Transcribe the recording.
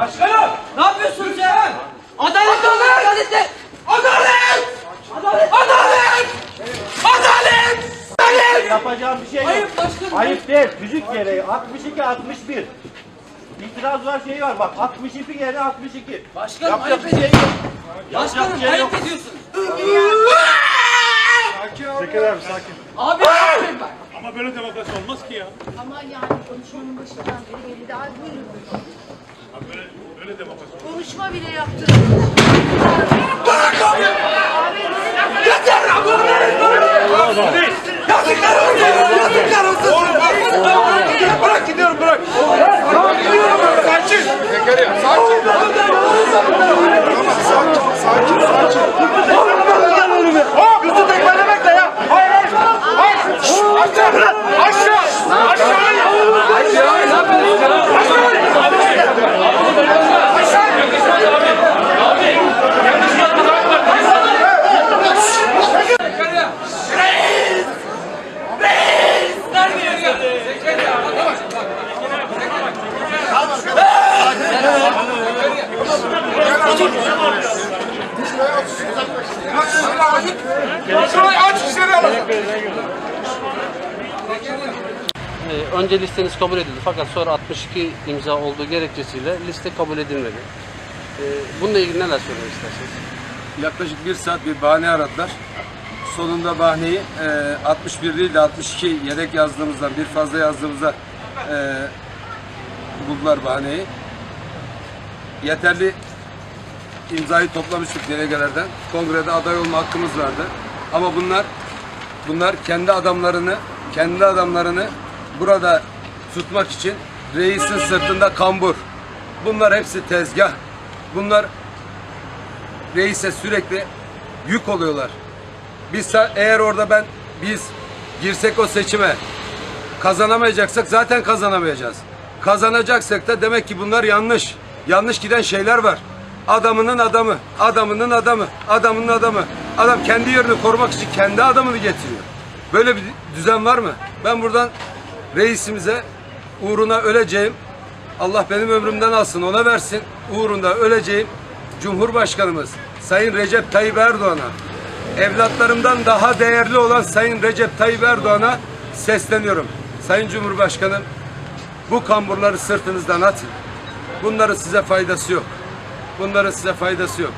Başkanım! Ne yapıyorsun sen? Adalet ol adalet. Adalet! Adalet. Adalet! Adalet! Adalet! Yapacağım bir şey yok. Ayıp başkanım. Ayıp değil. Müzik gereği 62 61. İtiraz var şey var bak 62 yerine 62. Başkanım Yapacak ayıp bir şey ediyorsun. yok. Başkanım şey ayıp yok. ediyorsun. Sekreter abi sakin. Abi ne yapayım ben? Ama böyle demokrasi olmaz ki ya. Ama yani konuşmanın başından beri belli daha buyurun. Abi olmaz. Konuşma bile yaptı. Ee, önce listeniz kabul edildi fakat sonra 62 imza olduğu gerekçesiyle liste kabul edilmedi. Ee, bununla ilgili neler söylemek istersiniz? Yaklaşık bir saat bir bahane aradılar. Sonunda bahaneyi e, 61 değil de 62 yedek yazdığımızdan bir fazla yazdığımızda e, buldular bahaneyi. Yeterli imzayı toplamıştık delegelerden. Kongrede aday olma hakkımız vardı. Ama bunlar bunlar kendi adamlarını kendi adamlarını burada tutmak için reisin sırtında kambur. Bunlar hepsi tezgah. Bunlar reise sürekli yük oluyorlar. Biz eğer orada ben biz girsek o seçime kazanamayacaksak zaten kazanamayacağız. Kazanacaksak da demek ki bunlar yanlış. Yanlış giden şeyler var. Adamının adamı, adamının adamı, adamının adamı. Adam kendi yerini korumak için kendi adamını getiriyor. Böyle bir düzen var mı? Ben buradan reisimize uğruna öleceğim. Allah benim ömrümden alsın, ona versin. Uğrunda öleceğim. Cumhurbaşkanımız Sayın Recep Tayyip Erdoğan'a evlatlarımdan daha değerli olan Sayın Recep Tayyip Erdoğan'a sesleniyorum. Sayın Cumhurbaşkanım bu kamburları sırtınızdan atın. Bunların size faydası yok. Bunların size faydası yok.